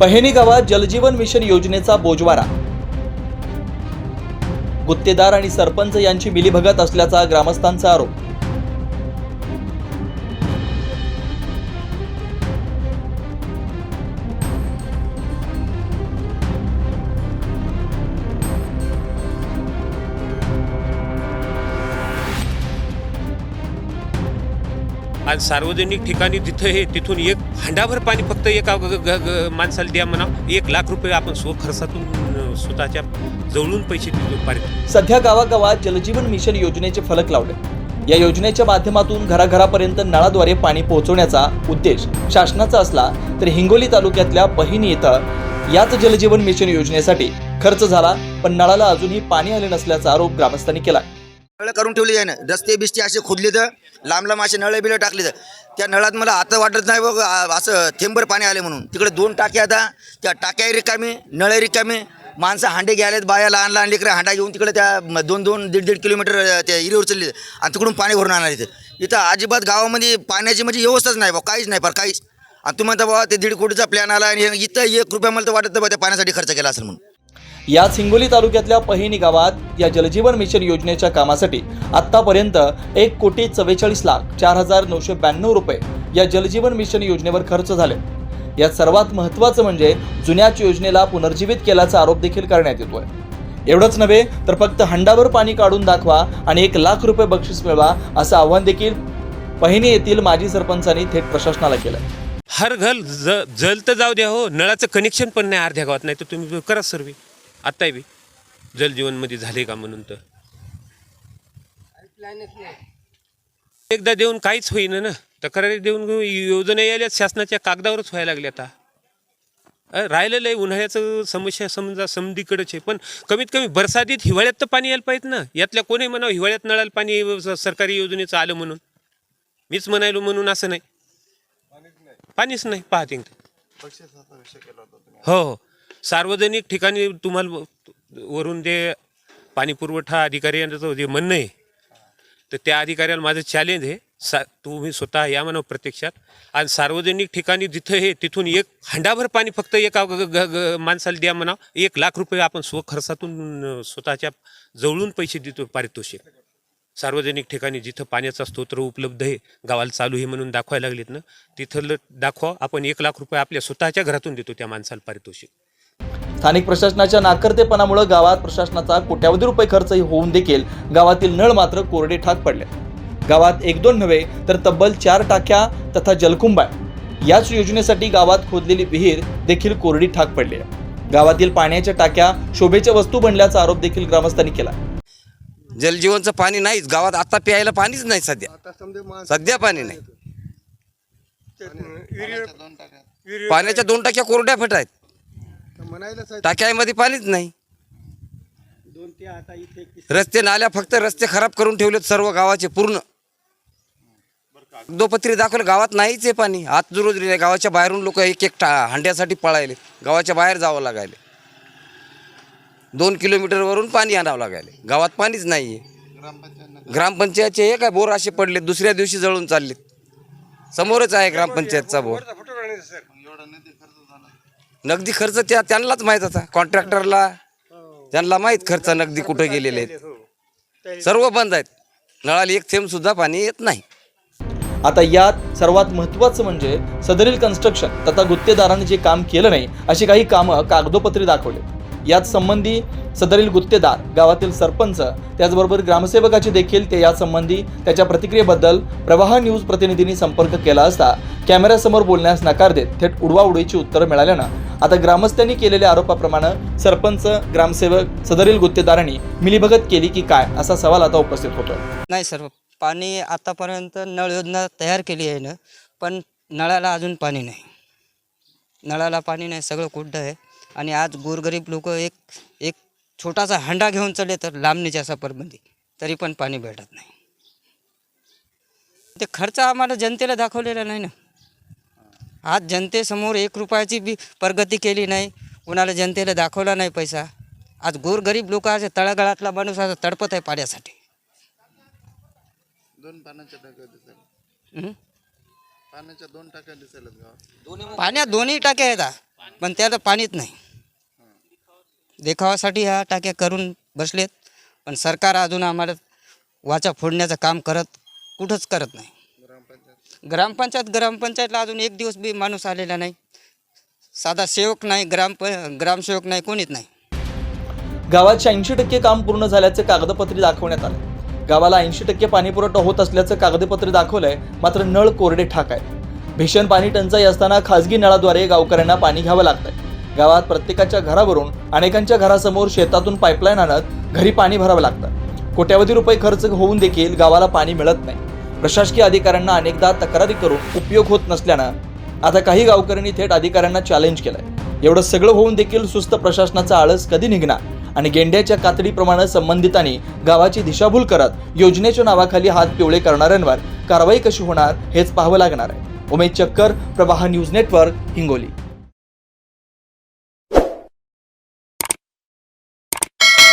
पहेनी गावात जलजीवन मिशन योजनेचा बोजवारा. गुत्तेदार आणि सरपंच यांची मिलीभगत असल्याचा ग्रामस्थांचा आरोप. आज सार्वजनिक ठिकाणी जिथं हे तिथून एक हांडाभर पाणी फक्त एका माणसाला द्या म्हणा. एक लाख रुपये आपण स्व खर्चातून स्वतःच्या जवळून पैसे पारित. सध्या गावागावात जलजीवन मिशन योजनेचे फलक लावले. या योजनेच्या माध्यमातून घराघरापर्यंत नळाद्वारे पाणी पोहोचवण्याचा उद्देश शासनाचा असला तर हिंगोली तालुक्यातल्या बहिणी इथं याच जलजीवन मिशन योजनेसाठी खर्च झाला पण नळाला अजूनही पाणी आले नसल्याचा आरोप ग्रामस्थांनी केला नळ करून ठेवली आहे ना. रस्ते बिस्ते असे खोदले तर लांब लांब असे नळे बिलं टाकले तर त्या नळात मला आता वाटत नाही बघ असं थेंबर पाणी आले म्हणून. तिकडे दोन टाक्या आता त्या टाक्या रिकामी नळे रिकामी. माणसं हांडे घ्यायलेत बाया लहान लहान लेकरं हांडा घेऊन तिकडे त्या दोन दोन दीड दीड किलोमीटर त्या इरीवर चालले आणि तिकडून पाणी भरून आणणार इथं इथं अजिबात गावामध्ये पाण्याची म्हणजे व्यवस्थाच नाही बा काहीच नाही फार काहीच. आणि तुम्ही म्हणता बाबा ते दीड कोटीचा प्लॅन आला आणि इथं एक रुपया मला तर वाटत नाही बा त्या पाण्यासाठी खर्च केला असेल म्हणून. याच हिंगोली तालुक्यातल्या पहिनी गावात या जलजीवन मिशन योजनेच्या कामासाठी आत्तापर्यंत एक कोटी चव्वेचाळीस लाख चार हजार नऊशे ब्याण्णव रुपये या जलजीवन मिशन योजनेवर खर्च झाले. यात सर्वात महत्त्वाचं म्हणजे जुन्याच योजनेला पुनर्जीवित केल्याचा आरोप देखील करण्यात येतोय. एवढंच नव्हे तर फक्त हंडाभर पाणी काढून दाखवा आणि एक लाख रुपये बक्षीस मिळवा असं आव्हान देखील पहिनी येथील माजी सरपंचांनी थेट प्रशासनाला केलं हर घर ज जल तर जाऊ द्या हो नळाचं कनेक्शन पण नाही अर्ध्या गावात नाही तर तुम्ही करा सर्वे आत्ताही बी. जलजीवनमध्ये झाले का म्हणून तर. एकदा देऊन काहीच होईना ना. तक्रारी देऊन योजना यायल्या शासनाच्या कागदावरच व्हायला लागल्या आता. राहिलेलं आहे उन्हाळ्याचं समस्या समजा समधीकडेच आहे पण कमीत कमी बरसातीत हिवाळ्यात तर पाणी यायला पाहिजे ना. यातल्या कोणी म्हणावं हिवाळ्यात नळाला पाणी सरकारी योजनेचं आलं म्हणून. मीच म्हणायलो म्हणून असं नाही. पाणीच नाही. पाहते हो हो. सार्वजनिक ठिकाणी तुम्हाला वरून जे पाणी पुरवठा अधिकाऱ्यांचं जे म्हणणं आहे तर त्या अधिकाऱ्याला माझं चॅलेंज आहे. सा तुम्ही स्वतः या म्हणा प्रत्यक्षात. आणि सार्वजनिक ठिकाणी जिथं हे तिथून एक हांडाभर पाणी फक्त एका ग- ग- माणसाला द्या म्हणा. एक लाख रुपये आपण स्व खर्चातून स्वतःच्या जवळून पैसे देतो पारितोषिक. सार्वजनिक ठिकाणी जिथं पाण्याचा स्तोत्र उपलब्ध आहे गावाला चालू आहे म्हणून दाखवायला लागलेत ना तिथं दाखवा. आपण एक लाख रुपये आपल्या स्वतःच्या घरातून देतो त्या माणसाला पारितोषिक. स्थानिक प्रशासनाच्या नाकर्तेपणामुळे गावात प्रशासनाचा कोट्यावधी रुपये खर्च होऊन देखील गावातील नळ मात्र कोरडे ठाक पडले. गावात एक दोन नव्हे तर तब्बल चार टाक्या तथा जलकुंबा याच योजनेसाठी गावात खोदलेली विहीर देखील कोरडी ठाक पडली आहे. गावातील पाण्याच्या टाक्या शोभेच्या वस्तू बनल्याचा आरोप देखील ग्रामस्थांनी केला. जलजीवनचं पाणी नाहीच. गावात आता प्यायला पाणीच नाही सध्या. सध्या पाणी नाही. पाण्याच्या दोन टाक्या. कोरड्या फट आहेत टाक्यामध्ये पाणीच नाही. रस्ते नाल्या फक्त रस्ते खराब करून ठेवलेत सर्व गावाचे पूर्ण. दोपत्री दाखवलं गावात नाहीच आहे पाणी. आत रोज गावाच्या बाहेरून लोक एक एक टा- हांड्यासाठी पळायले. गावाच्या बाहेर जावं लागायले. दोन किलोमीटरवरून पाणी आणावं लागायले. गावात पाणीच नाही आहे ग्रामपंचायतचे हे काय बोर असे पडले दुसऱ्या दिवशी जळून चाललेत. समोरच आहे ग्रामपंचायतचा बोर. नगदी खर्च त्या त्यांनाच माहीत होता कॉन्ट्रॅक्टरला त्यांना माहीत खर्च नगदी कुठे गेलेले आहेत. सर्व बंद आहेत. नळाला एक थेंब सुद्धा पाणी येत नाही. आता यात सर्वात महत्त्वाचं म्हणजे सदरील कन्स्ट्रक्शन तथा गुत्तेदाराने जे काम केलं नाही अशी काही कामं कागदोपत्री दाखवले. यात संबंधी सदरील गुत्तेदार गावातील सरपंच त्याचबरोबर ग्रामसेवकाची देखील ते यासंबंधी त्याच्या प्रतिक्रियेबद्दल प्रवाह न्यूज प्रतिनिधींनी संपर्क केला असता कॅमेऱ्यासमोर बोलण्यास नकार देत थेट उडवाउडीची उत्तरं मिळाल्यानं आता ग्रामस्थांनी केलेल्या आरोपाप्रमाणे सरपंच ग्रामसेवक सदरील गुत्तेदारांनी मिलीभगत केली की काय असा सवाल आता उपस्थित होतो नाही सर पाणी आतापर्यंत नळ योजना तयार केली आहे ना पण नळाला अजून पाणी नाही. नळाला पाणी नाही सगळं कुड्ड आहे. आणि आज गोरगरीब लोक एक एक छोटासा हंडा घेऊन चालले तर लांबणीच्या सफरमध्ये तरी पण पाणी भेटत नाही. ते खर्च आम्हाला जनतेला दाखवलेला नाही ना. आज जनतेसमोर एक रुपयाची बी प्रगती केली नाही. कुणाला जनतेला दाखवला नाही पैसा. आज गोरगरीब लोक आज तळागाळातला माणूस आज तडपत आहे पाण्यासाठी. हं? पाण्याच्या दोन टाक्या दिसायला गावात पाण्यात दोन्ही टाक्या आहेत पण त्याला पाणीच नाही. देखावासाठी ह्या टाक्या करून बसलेत. पण सरकार अजून आम्हाला वाचा फोडण्याचं काम करत कुठंच करत नाही. ग्रामपंचायत ग्रामपंचायतला अजून एक दिवस बी माणूस आलेला नाही. साधा सेवक नाही ग्राम ग्रामसेवक नाही कोणीच नाही. गावात ऐंशी टक्के काम पूर्ण झाल्याचे कागदपत्री दाखवण्यात आले गावाला ऐंशी टक्के पाणीपुरवठा होत असल्याचं कागदपत्री दाखवलंय मात्र नळ कोरडे ठाक आहेत. भीषण पाणी टंचाई असताना खासगी नळाद्वारे गावकऱ्यांना पाणी घ्यावं लागतंय. गावात प्रत्येकाच्या घरावरून अनेकांच्या घरासमोर शेतातून पाईपलाईन आणत घरी पाणी भरावं लागतं. कोट्यावधी रुपये खर्च होऊन देखील गावाला पाणी मिळत नाही. प्रशासकीय अधिकाऱ्यांना अनेकदा तक्रारी करून उपयोग होत नसल्यानं आता काही गावकऱ्यांनी थेट अधिकाऱ्यांना चॅलेंज केलंय. एवढं सगळं होऊन देखील सुस्त प्रशासनाचा आळस कधी निघणार? आणि गेंड्याच्या कातडीप्रमाणे संबंधितांनी गावाची दिशाभूल करत योजनेच्या नावाखाली हात पिवळे करणाऱ्यांवर कारवाई कशी होणार हेच पाहावं लागणार आहे. उमेश चक्कर प्रवाह न्यूज नेटवर्क हिंगोली.